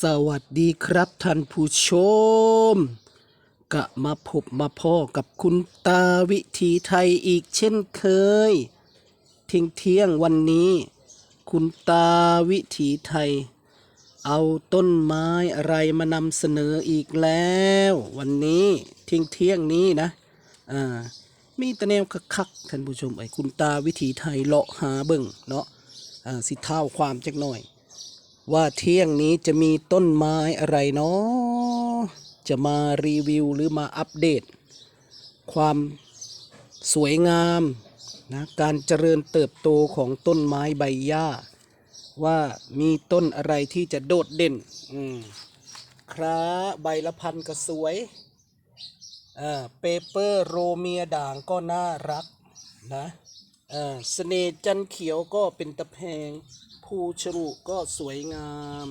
สวัสดีครับท่านผู้ชม กะมาพบมาพ่อกับคุณตาวิถีไทยอีกเช่นเคย เที่ยงเที่ยงวันนี้ คุณตาวิถีไทย เอาต้นไม้อะไรมานำเสนออีกแล้ว วันนี้เที่ยงเที่ยงนี้นะอ่ามีตะแนวคักๆท่านผู้ชมไอ้คุณตาวิถีไทยเลาะหาเบิ่งเนาะอ่าสิเท่าความจักหน่อย ว่าเที่ยงนี้จะมีต้นไม้อะไรเนาะจะมารีวิวหรือมาอัปเดต ความสวยงามนะการเจริญเติบโตของต้นไม้ใบหญ้า ว่ามีต้นอะไรที่จะโดดเด่นอืมคราใบละพันก็สวยอ่าเปเปอร์โรเมียด่างก็น่ารักนะอ่าสเสน่จันเขียวก็เป็นตะแพง ภูชรุก็สวยงาม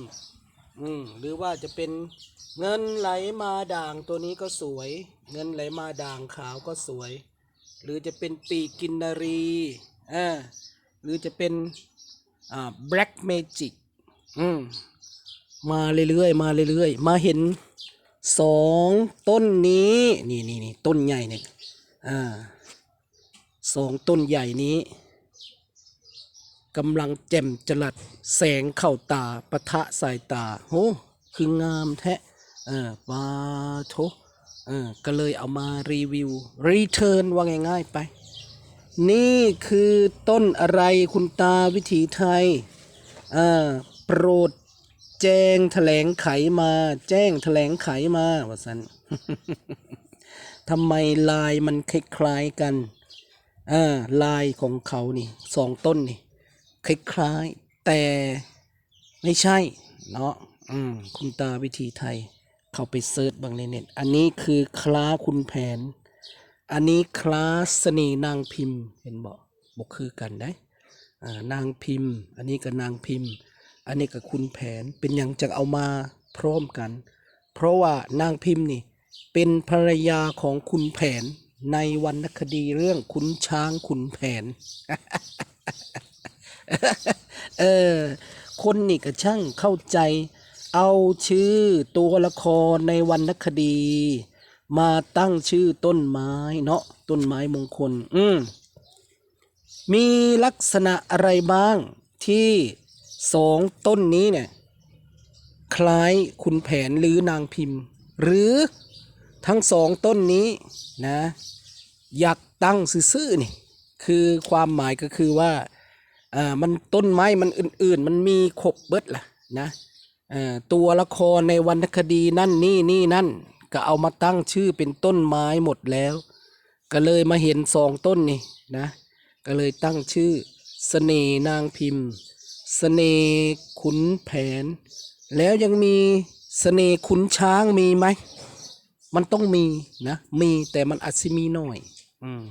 อืมหรือว่าจะเป็นเงินไหลมาด่างตัวนี้ก็สวย เงินไหลมาด่างขาวก็สวย หรือจะเป็นปีกกินนารีอ่าหรือจะเป็นอ่า black magic อืมมาเรื่อยๆมาเรื่อยๆมาเห็นสองต้นนี้นี่นี่นี่ต้นใหญ่เนี่ยอ่าสองต้นใหญ่นี้ กำลังแจ่มจรัสแสงเข้าตาปะทะสายตาโหคืองามแท้เออปาโทเออก็เลยเอามารีวิวรีเทิร์นว่าง่ายๆไป นี่คือต้นอะไรคุณตาวิถีไทยอ่าโปรดแจ้งแถลงไขมา แจ้งแถลงไขมาว่าสันทำไมลายมันคล้ายๆกันอ่าลายของเขานี่สองต้นนี่ คล้ายๆ แต่ไม่ใช่เนาะอืมคุณตาวิถีไทย เข้าไปเซิร์ชบางในเน็ต อันนี้คือคล้าคุณแผน อันนี้คลาสเสน่ห์นางพิมพ์ เห็นบอกบอกคือกันได้นางพิมพ์ อันนี้ก็นางพิมพ์ อันนี้ก็คุณแผนเป็นอย่างจะเอามาพร้อมกัน เพราะว่านางพิมพ์นี่เป็นภรรยาของคุณแผนในวรรณคดีเรื่องขุนช้างขุนแผน เออ คนนี่ก็ช่างเข้าใจ เอาชื่อตัวละครในวรรณคดี มาตั้งชื่อต้นไม้เนาะต้นไม้มงคล อืมมีลักษณะอะไรบ้างที่สองต้นนี้เนี่ย คล้ายคุณแผนหรือนางพิมพ์ หรือทั้งสองต้นนี้นะ อยากตั้งซื่อๆนี่ คือความหมายก็คือว่า อ่ามันต้นไม้มันอื่น ๆ มันมีครบเบิดล่ะนะอ่าตัวละครในวรรณคดีนั่นนี่นี่นั่น ก็เอามาตั้งชื่อเป็นต้นไม้หมดแล้ว ก็เลยมาเห็นสองต้นนี่นะก็เลยตั้งชื่อสเสน่นางพิมพ์สเสน่ขุนแผน แล้วยังมีเสน่ขุนช้างมีไหม มันต้องมีนะ มีแต่มันอาจสิมีหน่อย อืม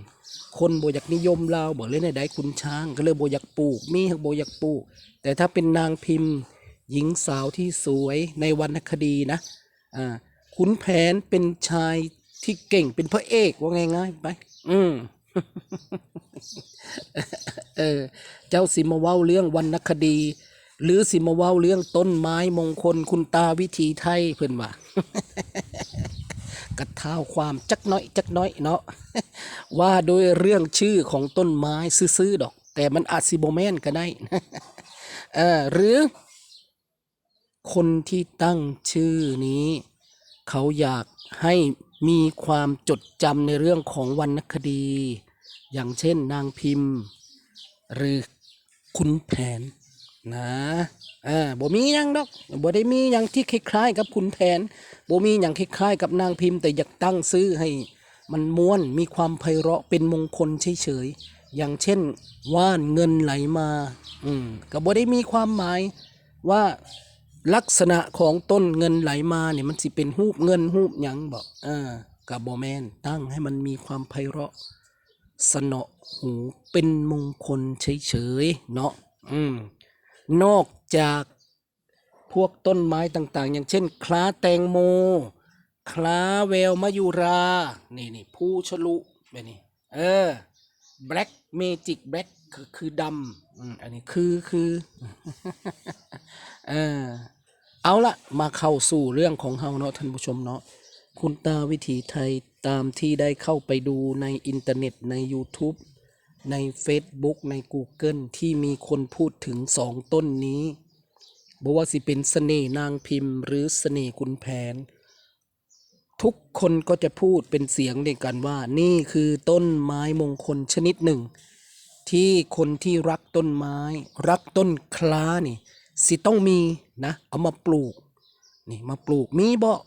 คนโบอยากนิยมเราบอกเลยในใดขุนช้าง ก็เลยโบอยากปลูก มีโบอยากปลูก แต่ถ้าเป็นนางพิมพ์ หญิงสาวที่สวยในวรรณคดีนะอ่าขุนแผนเป็นชายที่เก่งเป็นพระเอกว่าง่ายๆไปอืมเออเจ้าสิมาเว้าเรื่องวรรณคดี หรือสิมาเว้าเรื่องต้นไม้มงคลคุณตาวิถีไทยเพื่อนว่า กระเท้าความจักน้อยจักน้อยเนาะว่าโดยเรื่องชื่อของต้นไม้ซื่อๆดอก แต่มันอาจสิโบแมนก็ได้เออหรือ คนที่ตั้งชื่อนี้ เขาอยากให้มีความจดจำในเรื่องของวรรณคดี อย่างเช่นนางพิมพ์ หรือคุณแผนนะ อ่าบ่มียังดอกบ่ได้มียังที่คล้ายๆกับคุณแผนบ่มียังคล้ายๆกับนางพิมพ์ แต่อยากตั้งซื้อให้ มันม้วนมีความไพเราะเป็นมงคลเฉยๆอย่างเช่น ว่านเงินไหลมาอืมก็บ่ได้มีความหมายว่าลักษณะของต้นเงินไหลมาเนี่ยมันสิเป็นหูปเงินหูปหยังบอกอ่ากับบ่แมนตั้งให้มันมีความไพเราะ สนอหูเป็นมงคลเฉยๆเนาะอืม นอกจากพวกต้นไม้ต่างๆ อย่างเช่น คล้าแตงโม คล้าแววมะยุรา นี่นี่ผู้ชลุแบบนี้ เออ black magic black คือคือดำอันนี้คือคือเออเอาละมาเข้าสู่เรื่องของเฮาเนาะท่านผู้ชมเนาะคุณตาวิถีไทยตามที่ได้เข้าไปดูในอินเทอร์เน็ตใน YouTube ใน Facebook ใน Google ที่มีคนพูดถึงสองต้นนี้บอกว่าสิเป็นเสน่ห์นางพิมพ์ หรือเสน่ห์คุณแผน ทุกคนก็จะพูดเป็นเสียงเดียวกันว่า นี่คือต้นไม้มงคลชนิดหนึ่ง ที่คนที่รักต้นไม้ รักต้นคล้านี่ สิต้องมีนะ เอามาปลูกนี่มาปลูกมีเบาะ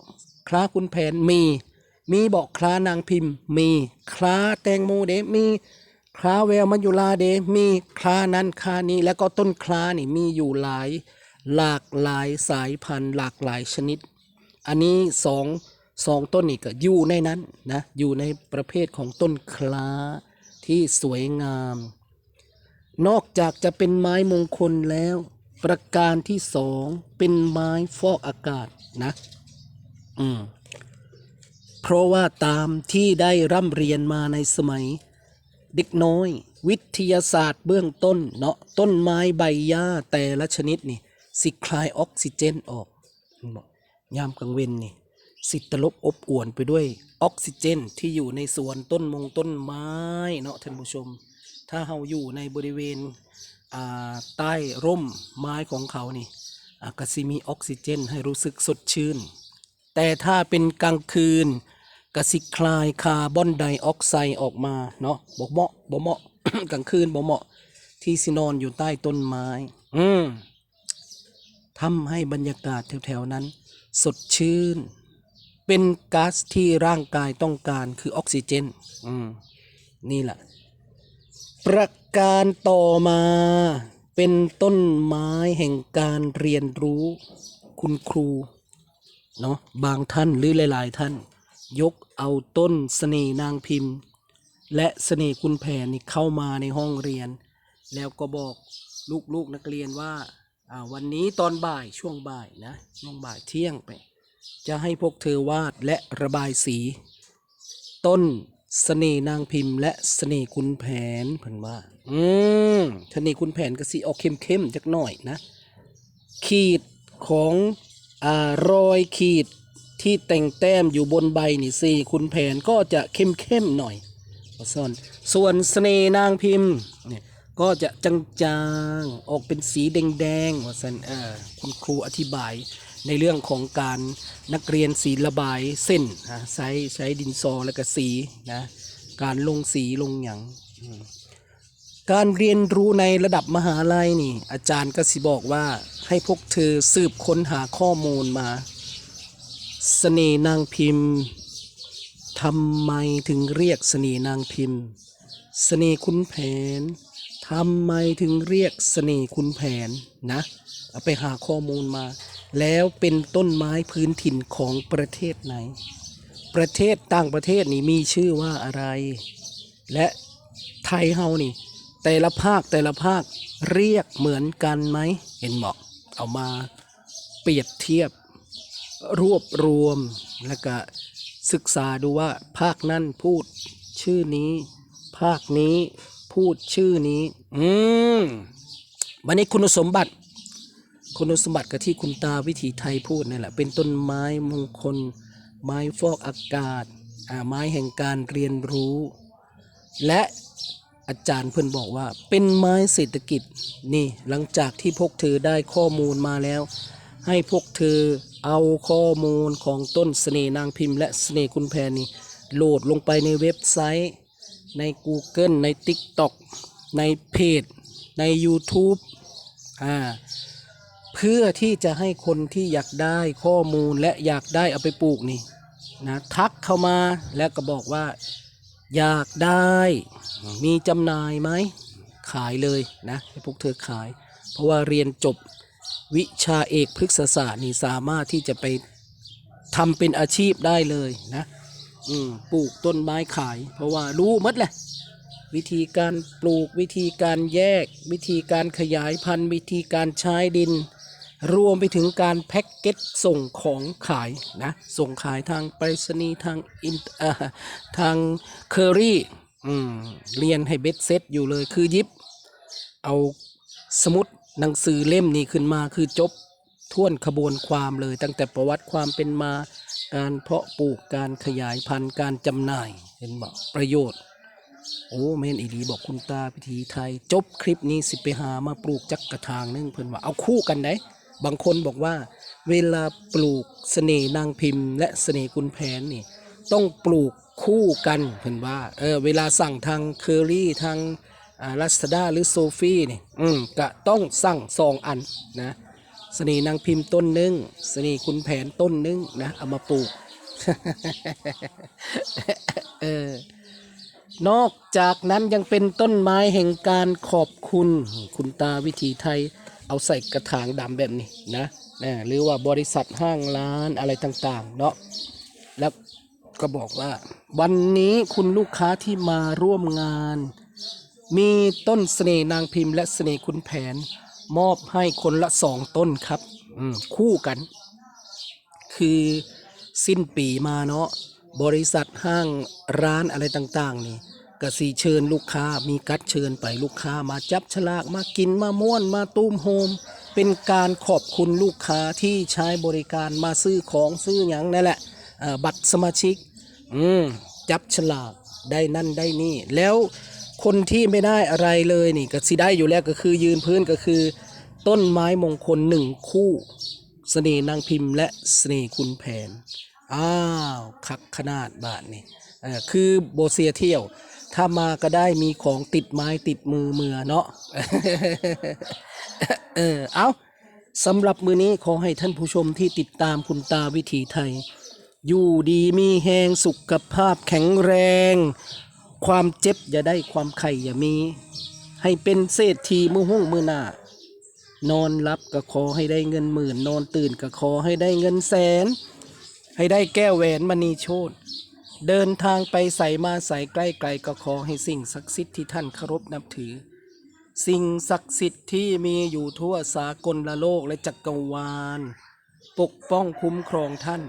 คล้าคุณแผนมี มีเบาะคล้านางพิมพ์ มีคล้าแตงโมเดมี คลาแววมัจจุราเดมีคลานั้นคลานี้แล้วก็ต้นคลานี่มีอยู่หลายหลากหลายสายพันธุ์หลากหลายชนิด อันนี้สองสองต้นนี่ก็อยู่ในนั้นนะอยู่ในประเภทของต้นคลาที่สวยงาม นอกจากจะเป็นไม้มงคลแล้ว ประการที่สองเป็นไม้ฟอกอากาศนะอืมเพราะว่าตามที่ได้ร่ำเรียนมาในสมัย เด็กน้อย วิทยาศาสตร์เบื้องต้นเนาะต้นไม้ใบหญ้าแต่ละชนิดนี่สิคลายออกซิเจนออกยามกลางเวนนี่สิตลบอบอวนไปด้วยออกซิเจนที่อยู่ในสวนต้นมงต้นไม้เนาะท่านผู้ชม ถ้าเราอยู่ในบริเวณใต้ร่มไม้ของเขานี่ก็สิมีออกซิเจนให้รู้สึกสดชื่น แต่ถ้าเป็นกลางคืน ก็สิคลายคาร์บอนไดออกไซด์ออกมาเนาะบ่เหมาะบ่เหมาะกลางคืนบ่เหมาะ ที่สินอนอยู่ใต้ต้นไม้ อืมทำให้บรรยากาศแถวๆนั้น สดชื่น เป็นก๊าซที่ร่างกายต้องการคือออกซิเจน อืมนี่แหละ ประการต่อมา เป็นต้นไม้แห่งการเรียนรู้ คุณครูเนาะบางท่านหรือหลาย ๆ ท่าน ยกเอาต้นเสน่ห์นางพิมพ์ และเสน่ห์คุณแผนนี่เข้ามาในห้องเรียน แล้วก็บอกลูกๆนักเรียนว่าวันนี้ตอนบ่ายช่วงบ่ายนะช่วงบ่ายเที่ยงไป จะให้พวกเธอวาดและระบายสี ต้นเสน่ห์นางพิมพ์ และเสน่ห์คุณแผนเพิ่นว่า อืมเสน่ห์คุณแผนก็สิออกเข้มๆจักหน่อยนะ ขีดของอ่ารอยขีด ที่แต่งแต้มอยู่บนใบนี่สี่คุณแผนก็จะเข้มๆหน่อยส่วนส่วนเสน่นางพิมพ์เนี่ยก็จะจางๆ ออกเป็นสีแดงๆว่าสันเออคุณครูอธิบายในเรื่องของการนักเรียนสีระบายเส้นนะใช้ใช้ดินสอแล้วก็สีนะการลงสีลงหยังการเรียนรู้ในระดับมหาลัยนี่ อาจารย์ก็สิบอกว่าให้พวกเธอสืบค้นหาข้อมูลมา เสน่นางพิมพ์ทำไมถึงเรียกเสน่นางพิมพ์เสน่คุณแผนทำไมถึงเรียกเสน่คุณแผนนะเอาไปหาข้อมูลมา แล้วเป็นต้นไม้พื้นถิ่นของประเทศไหน ประเทศต่างประเทศนี่มีชื่อว่าอะไร และไทยเฮานี่ แต่ละภาคแต่ละภาคเรียกเหมือนกันไหมเห็นบอกเอามาเปรียบเทียบ รวบรวมแล้วก็ศึกษาดูว่าภาคนั้นพูดชื่อนี้ ภาคนี้พูดชื่อนี้ อืมวันนี้คุณสมบัติ คุณสมบัติกับที่คุณตาวิถีไทยพูดนี่แหละ เป็นต้นไม้มงคล ไม้ฟอกอากาศอ่าไม้แห่งการเรียนรู้ และอาจารย์เพื่อนบอกว่า เป็นไม้เศรษฐกิจนี่หลังจากที่พวกเธอได้ข้อมูลมาแล้ว ให้พวกเธอ เอาข้อมูลของต้นเสน่ห์นางพิมพ์ และเสน่ห์คุณแพรนี่โหลดลงไปในเว็บไซต์ใน Google ใน TikTok ในเพจ ใน YouTube อ่าเพื่อที่จะให้คนที่อยากได้ข้อมูลและอยากได้เอาไปปลูกนี่นะทักเข้ามาแล้วก็บอกว่า อยากได้มีจำหน่ายไหมขายเลยนะให้พวกเธอขาย เพราะว่าเรียนจบ วิชาเอกพฤกษศาสตร์นี่สามารถที่จะไปทำเป็นอาชีพได้เลยนะอืมปลูกต้นไม้ขาย เพราะว่ารู้หมดแหละ วิธีการปลูกวิธีการแยก วิธีการขยายพันธุ์ วิธีการใช้ดิน รวมไปถึงการแพ็กเกจส่งของขายนะส่งขายทางไปรษณีย์ทางอินอทางเคอรี่อืมเรียนให้เบ็ดเซตอยู่เลยคือยิบ เอาสมุด หนังสือเล่มนี้ขึ้นมาคือจบท่วนขบวนความเลย ตั้งแต่ประวัติความเป็นมาการเพาะปลูกการขยายพันธุ์การจำหน่ายเห็นบอกประโยชน์ โอ้เมนอีดีบอกคุณตาพิธีไทย จบคลิปนี้สิไปหามาปลูกจักกระทางนึงเพิ่นว่าเอาคู่กันได้บางคนบอกว่า เวลาปลูกเสน่ห์นางพิมพ์ และเสน่ห์คุณแผนนี่ต้องปลูกคู่กันเพิ่นว่าเออเวลาสั่งทางเคอรี่ทาง ลัสดาหรือโซฟีนี่อืมก็ต้องสั่งสองอันนะเสน่ห์นางพิมพ์ต้นหนึงเสน่ห์คุณแผนต้นหนึงนะเอามาปลูกเออนอกจากนั้นยังเป็นต้นไม้แห่งการขอบคุณ คุณตาวิถีไทย เอาใส่กระถางดำแบบนี้นะนะหรือว่าบริษัทห้างร้านอะไรต่างๆ เนาะแล้วก็บอกว่า วันนี้คุณลูกค้าที่มาร่วมงาน มีต้นเสน่ห์นางพิมพ์และเสน่ห์คุณแผน มอบให้คนละสองต้นครับอืมคู่กัน คือสิ้นปีมาเนาะบริษัทห้างร้านอะไรต่าง ๆ นี่ก็สีเชิญลูกค้ามีกัดเชิญไปลูกค้ามาจับฉลากมากินมาม่วนมาตุ้มโฮม เป็นการขอบคุณลูกค้าที่ใช้บริการมาซื้อของซื้ออย่างนั่นแหละเอ่อบัตรสมาชิก อืมจับฉลากได้นั่นได้นี่ แล้ว คนที่ไม่ได้อะไรเลยนี่ก็สิได้อยู่แล้วก็คือยืนพื้นก็คือ ต้นไม้มงคลหนึ่งคู่เสน่ห์นางพิมพ์ และเสน่ห์คุณแผน อ้าวคักขนาดบาทนี่คือโบเซียเที่ยว ถ้ามาก็ได้มีของติดไม้ติดมือเมือเนาะเออเอาสำหรับมือนี้ขอให้ท่านผู้ชมที่ติดตามคุณตาวิถีไทย อยู่ดีมีแหงสุขภาพแข็งแรง ความเจ็บอย่าได้ความไข่อย่ามี ให้เป็นเศรษฐีมือห้องมือหน้านอนรับก็ขอให้ได้เงินหมื่น นอนตื่นก็ขอให้ได้เงินแสน ให้ได้แก้วแหวนมณีโชตเดินทางไปใส่มาใส่ใกล้ไกลก็ขอให้สิ่งศักดิ์สิทธิ์ที่ท่านเคารพนับถือ สิ่งศักดิ์สิทธิ์ที่มีอยู่ทั่วสากลละโลกและจักรวาล ปกป้องคุ้มครองท่าน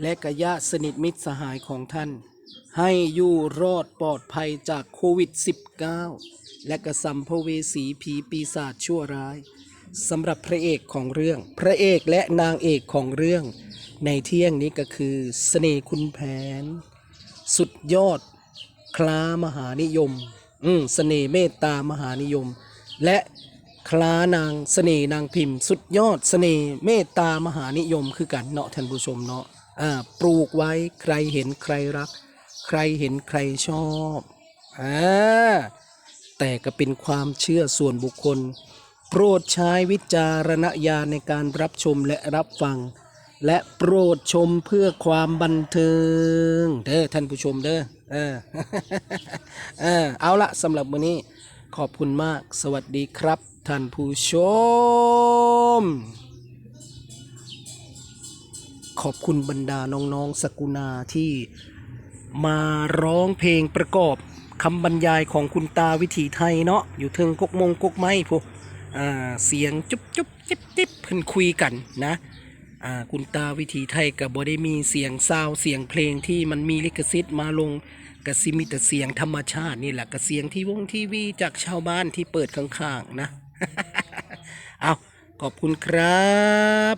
และกญาติสนิทมิตรสหายของท่าน ให้อยู่รอดปลอดภัยจากโควิด -19 และกระสัมภเวสีผีปีศาจชั่วร้ายสำหรับพระเอกของเรื่อง พระเอกและนางเอกของเรื่อง ในเที่ยงนี้ก็คือเสน่ห์คุณแผน สุดยอด คลามหานิยม อืมเสน่ห์เมตตามหานิยม และคลานางเสน่ห์นางพิมพ์ สุดยอดเสน่ห์เมตตามหานิยมคือกันเนาะท่านผู้ชมเนาะอ่าปลูกไว้ใครเห็นใครรัก ใครเห็นใครชอบอ่าแต่ก็เป็นความเชื่อส่วนบุคคล โปรดใช้วิจารณญาณในการรับชมและรับฟัง และโปรดชมเพื่อความบันเทิง เด้อท่านผู้ชมเด้อเออเออเอาละสำหรับวันนี้ขอบคุณมากสวัสดีครับ ท่านผู้ชม ขอบคุณบรรดาน้องๆสกุณาที่ มาร้องเพลงประกอบคำบรรยายของคุณตาวิถีไทยเนาะอยู่เทิงกกมงกกไม้พวกเสียงจุ๊บจุ๊บจิ๊บจิ๊บเพิ่นคุยกันนะคุณตาวิถีไทยกับบ่ได้มีเสียงซาวเสียงเพลงที่มันมีลิขสิทธิ์มาลงกสิมีแต่เสียงธรรมชาตินี่แหละกับเสียงที่วงทีวีจากชาวบ้านที่เปิดข้างๆนะเอาขอบคุณครับ